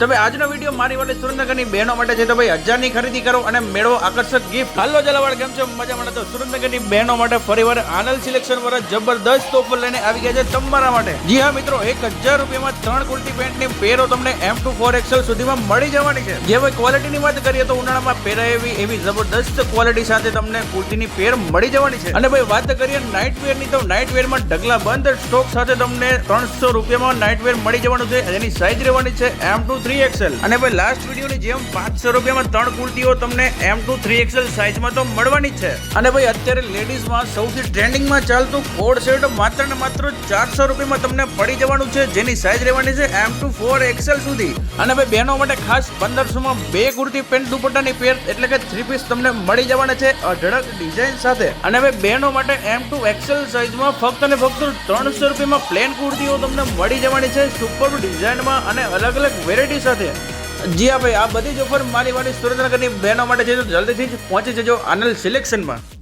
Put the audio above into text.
તો ભાઈ, આજનો વીડિયો મારી માટે સુરેન્દ્રનગરની બહેનો માટે છે. તો ભાઈ, હજારની ખરીદી કરો અને મેળવો આકર્ષક ગિફ્ટ હાલો, જલાવાડ, કેમ છો? મજા મળે તો સુરેન્દ્રનગરની બહેનો માટે ફરીવાર આનંદ સિલેક્શન વાળા જબરદસ્ત ઓફર લઈને આવી ગયા છે તમારા માટે. જી હા, મિત્રો, એક હજાર રૂપિયામાં ત્રણ કુર્તી પેન્ટની પેરો તમને એમ ટુ ફોર એક્સેલ સુધીમાં મળી જવાની છે. જે ભાઈ ક્વોલિટીની વાત કરીએ તો ઉનાળામાં પહેરાય એવી એવી જબરદસ્ત ક્વોલિટી સાથે તમને કુર્તીની પેર મળી જવાની છે. અને ભાઈ, વાત કરીએ નાઇટ વેરની તો નાઇટ વેરમાં ઢગલા બંધ સ્ટોક સાથે તમને ત્રણસો રૂપિયામાં નાઇટ વેર મળી જવાનું છે. એની સાઇઝ રહેવાની છે એમ ટુ થ્રી એક્સેલ અને ભાઈ લાસ્ટ વિડીયોની જેમ પાંચસો રૂપિયામાં ત્રણ કુર્તીઓ તમને M to three X L સાઇઝમાં તો મળવાની છે. અને ભાઈ, અત્યારે લેડીઝમાં સૌથી ટ્રેન્ડિંગમાં ચાલતું કોડ શર્ટ માત્ર ને માત્ર ચારસો રૂપિયામાં તમને પડી જવાનું છે, જેની સાઇઝ રહેવાની છે એમ ટુ ફોર એક્સેલ સુધી. અને ભાઈ, બહેનો માટે ખાસ પંદરસોમાં બે કુર્તી, પેન્ટ દુપટ્ટાની પેર એટલે કે થ્રી પીસ તમને મળી જવાના છે અઢળક ડિઝાઇન સાથે. અને ભાઈ, બહેનો માટે એમ ટુ એક્સેલ સાઇઝમાં ફક્ત ને ફક્ત ત્રણસો રૂપિયામાં પ્લેન કુર્તીઓ તમને મળી જવાની છે સુપર ડિઝાઇનમાં અને અલગ અલગ વેરાયટી સાથે? જી હા ભાઈ આ બધી જ ઓફર મારી વાળી સુરેન્દ્રનગરની બહેનો માટે છે. તો જલ્દીથી જ પહોંચી જજો આનંદ સિલેક્શનમાં.